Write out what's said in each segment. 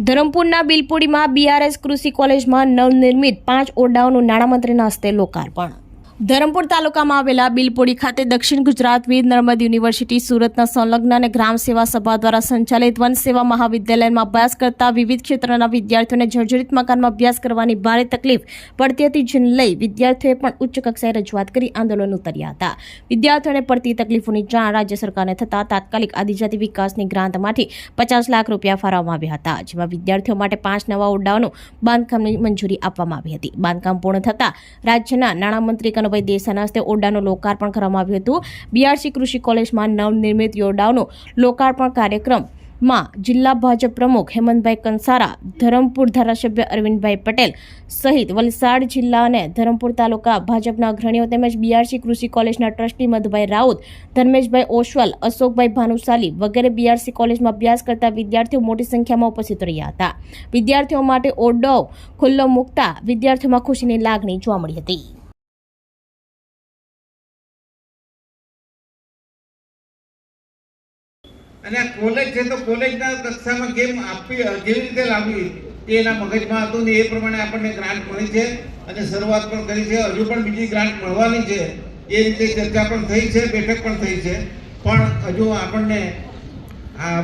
ધરમપુરના બિલપુડીમાં BRS કૃષિ કોલેજમાં નવનિર્મિત પાંચ ઓરડાઓનું નાણામંત્રીના હસ્તે લોકાર્પણ. ધરમપુર તાલુકામાં આવેલા બિલપુડી ખાતે દક્ષિણ ગુજરાત વીર નર્મદ યુનિવર્સિટી સુરતના સંલગ્ન અને ગ્રામ સેવા સભા દ્વારા સંચાલિત વન સેવા મહાવિદ્યાલયમાં અભ્યાસ કરતા વિવિધ ક્ષેત્રના વિદ્યાર્થીઓને જર્જરિત મકાનમાં અભ્યાસ કરવાની ભારે તકલીફ પડતી હતી, જેને લઈ વિદ્યાર્થીઓએ પણ ઉચ્ચ કક્ષાએ રજૂઆત કરી આંદોલન ઉતર્યા હતા. વિદ્યાર્થીઓને પડતી તકલીફોની જાણ રાજ્ય સરકારને થતાં તાત્કાલિક આદિજાતિ વિકાસની ગ્રાન્ટમાંથી પચાસ લાખ રૂપિયા ફાળવવામાં આવ્યા હતા, જેમાં વિદ્યાર્થીઓ માટે પાંચ નવા ઓરડાઓનું બાંધકામની મંજૂરી આપવામાં આવી હતી. બાંધકામ પૂર્ણ થતાં રાજ્યના નાણામંત્રી કનુભાઈ દેસાઈના હસ્તે ઓરડાનું લોકાર્પણ કરવામાં આવ્યું હતું. બીઆરસી કૃષિ કોલેજમાં નવનિર્મિત ઓરડાઓનું લોકાર્પણ કાર્યક્રમમાં જિલ્લા ભાજપ પ્રમુખ હેમંતભાઈ કંસારા, ધરમપુર ધારાસભ્ય અરવિંદભાઈ પટેલ સહિત વલસાડ જિલ્લા અને ધરમપુર તાલુકા ભાજપના અગ્રણીઓ તેમજ બીઆરસી કૃષિ કોલેજના ટ્રસ્ટી મધુભાઈ રાઉત, ધર્મેશભાઈ ઓશવાલ અશોકભાઈ ભાનુશાલી વગેરે બીઆરસી કોલેજમાં અભ્યાસ કરતા વિદ્યાર્થીઓ મોટી સંખ્યામાં ઉપસ્થિત રહ્યા હતા. વિદ્યાર્થીઓ માટે ઓરડો ખુલ્લો મૂકતા વિદ્યાર્થીઓમાં ખુશીની લાગણી જોવા મળી હતી. અને આ કોલેજ છે તો કોલેજના કક્ષામાં ગેમ આપવી કેવી રીતે લાવવી એ એના મગજમાં હતું ને એ પ્રમાણે આપણને ગ્રાન્ટ મળી છે અને શરૂઆત પણ કરી છે. હજુ પણ બીજી ગ્રાન્ટ મળવાની છે. એ રીતે ચર્ચા પણ થઈ છે, બેઠક પણ થઈ છે. પણ હજુ આપણને આ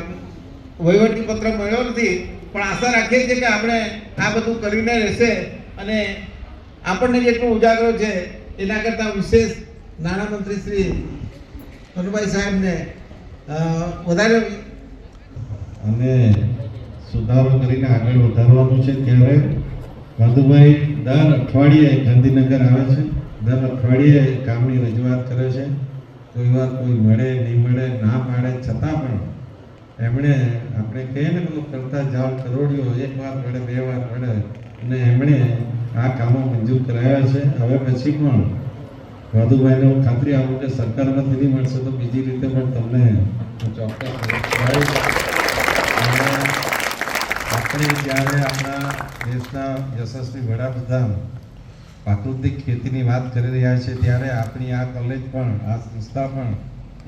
વહીવટી પત્ર મળ્યો નથી. પણ આશા રાખીએ છીએ કે આપણે આ બધું કરીને રહેશે અને આપણને જેટલો ઉજાગરો છે, એના કરતાં વિશેષ નાણામંત્રી શ્રી કનુભાઈ સાહેબને વધારે અને સુધારો કરીને આગળ વધારવાનું છે ત્યારે વાધુભાઈ દર અઠવાડિયે ગાંધીનગર આવે છે. દર અઠવાડિયે કામની રજૂઆત કરે છે. કોઈ વાર કોઈ મળે, નહીં મળે, ના પાડે, છતાં પણ એમણે આપણે કહીએ ને બધું કરતા જાવ કરોડિયો એક વાર મળે, બે વાર મળે, અને એમણે આ કામો મંજૂર કરાયા છે. હવે પછી પણ વાધુભાઈને હું ખાતરી આપું કે સરકારમાંથી નહીં મળશે તો બીજી રીતે પણ તમને આપણે જ્યારે આપણા દેશના યશસ્વી વડાપ્રધાન પ્રાકૃતિક ખેતીની વાત કરી રહ્યા છે, ત્યારે આપણી આ કોલેજ પણ, આ સંસ્થા પણ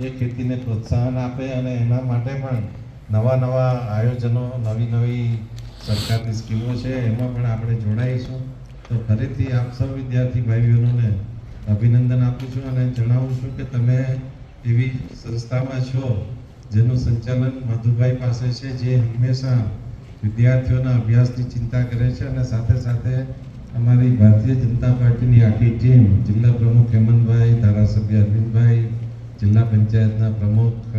એ ખેતીને પ્રોત્સાહન આપે અને એના માટે પણ નવા નવા આયોજનો, નવી નવી સરકારની સ્કીમો છે, એમાં પણ આપણે જોડાઈશું. તો ફરીથી આપ સૌ વિદ્યાર્થી ભાઈ બહેનોને અભિનંદન આપું છું અને જણાવું છું કે તમે એવી સંસ્થામાં છો જેનું સંચાલન મધુભાઈ પાસે છે, જે હંમેશા વિદ્યાર્થીઓના અભ્યાસની ચિંતા કરે છે અને સાથે સાથે અમારી ભારતીય જનતા પાર્ટીની આખી ટીમ, જિલ્લા પ્રમુખ હેમંતભાઈ, ધારાસભ્ય અરવિંદભાઈ, જિલ્લા પંચાયતના પ્રમુખ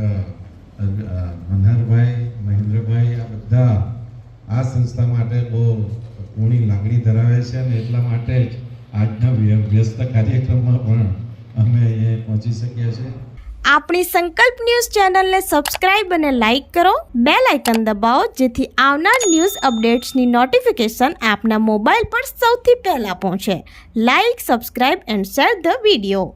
મનહરભાઈ, મહેન્દ્રભાઈ, આ બધા આ સંસ્થા માટે બહુ ઊણી લાગણી ધરાવે છે અને એટલા માટે જ આજના વ્યસ્ત કાર્યક્રમમાં પણ અમે અહીંયા પહોંચી શક્યા છીએ. આપણી સંકલ્પ ન્યૂઝ ચેનલને સબસ્ક્રાઇબ અને લાઇક કરો. બે લાઇકન દબાવો, જેથી આવનાર ન્યૂઝ અપડેટ્સની નોટિફિકેશન આપના મોબાઈલ પર સૌથી પહેલાં પહોંચે. Like, subscribe and share the video.